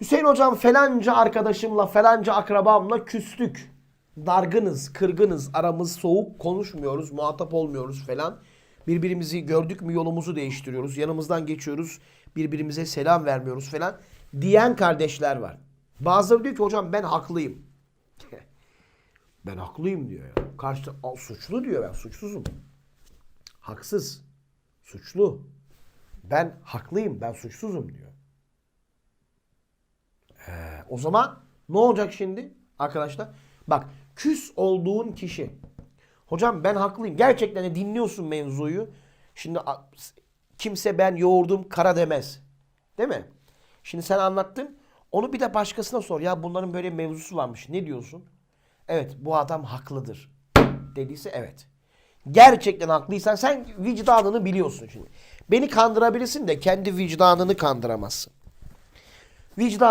Hüseyin hocam falanca arkadaşımla falanca akrabamla küstük. Dargınız, kırgınız, aramız soğuk, konuşmuyoruz, muhatap olmuyoruz falan. Birbirimizi gördük mü yolumuzu değiştiriyoruz. Yanımızdan geçiyoruz, birbirimize selam vermiyoruz falan diyen kardeşler var. Bazıları diyor ki hocam ben haklıyım. ben haklıyım diyor ya. Karşı suçlu diyor ben suçsuzum. Haksız. Suçlu. Ben haklıyım, ben suçsuzum diyor. O zaman ne olacak şimdi arkadaşlar? Bak küs olduğun kişi. Hocam ben haklıyım. Gerçekten de dinliyorsun mevzuyu. Şimdi kimse ben yoğurdum kara demez. Değil mi? Şimdi sen anlattın. Onu bir de başkasına sor. Ya bunların böyle mevzusu varmış. Ne diyorsun? Evet bu adam haklıdır. Dediyse evet. Gerçekten haklıysan sen vicdanını biliyorsun şimdi. Beni kandırabilirsin de kendi vicdanını kandıramazsın. Vicdan